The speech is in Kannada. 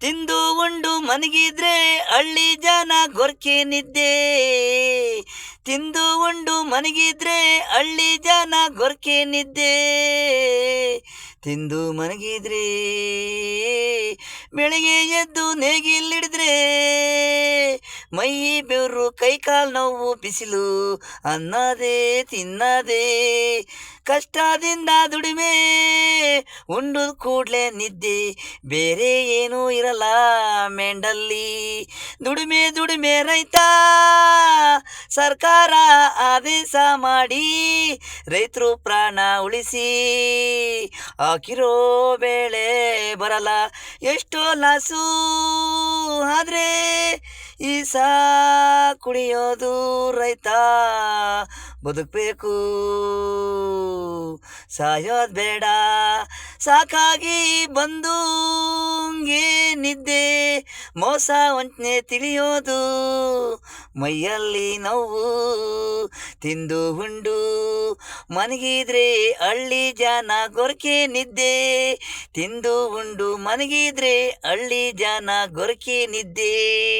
ತಿಂದು ಉಂಡು ಮನಗಿದ್ರೆ ಹಳ್ಳಿ ಜನ ಗೊರ್ಕೆ ನಿದ್ದೆ. ತಿಂದು ಉಂಡು ಮನಗಿದ್ರೆ ಹಳ್ಳಿ ಜನ ಗೊರ್ಕೆ ನಿದ್ದೆ. ತಿಂದು ಮನಗಿದ್ರೆ ಬೆಳಗ್ಗೆ ಎದ್ದು ನೇಗಿಲ್ಲಿಡಿದ್ರೆ ಮೈ ಬೆವರು ಕೈಕಾಲು ನೋವು ಬಿಸಿಲು ಅನ್ನದೇ ತಿನ್ನದೇ. ಕಷ್ಟದಿಂದ ದುಡಿಮೆ. ಉಂಡು ಕೂಡ್ಲೆ ನಿದ್ದೆ, ಬೇರೆ ಏನೂ ಇರಲ್ಲ ಮೆಂಡಲ್ಲಿ. ದುಡಿಮೆ ದುಡಿಮೆ ರೈತ, ಸರ್ಕಾರ ಆದೇಶ ಮಾಡಿ, ರೈತರು ಪ್ರಾಣ ಉಳಿಸಿ. ಹಾಕಿರೋ ಬೆಳೆ ಬರಲ್ಲ, ಎಷ್ಟೋ ಲಾಸು. ಆದರೆ ಈ ಸಾ ಕುಡಿಯೋದು ರೈತ. ಬದುಕಬೇಕು. ಸಾಯೋದು ಬೇಡ. ಸಾಕಾಗಿ ಬಂದು ನಿದ್ದೆ, ಮೋಸ ವಂಚನೆ ತಿಳಿಯೋದು. ಮೈಯಲ್ಲಿ ನೋವು, ತಿಂದು ಉಂಡು. ಮನಗಿದ್ರೆ ಹಳ್ಳಿ ಜನ ಗೊರಕೆ ನಿದ್ದೆ. ತಿಂದು ಉಂಡು ಮನಗಿದ್ರೆ ಹಳ್ಳಿ ಜನ ಗೊರಕೆ ನಿದ್ದೆ.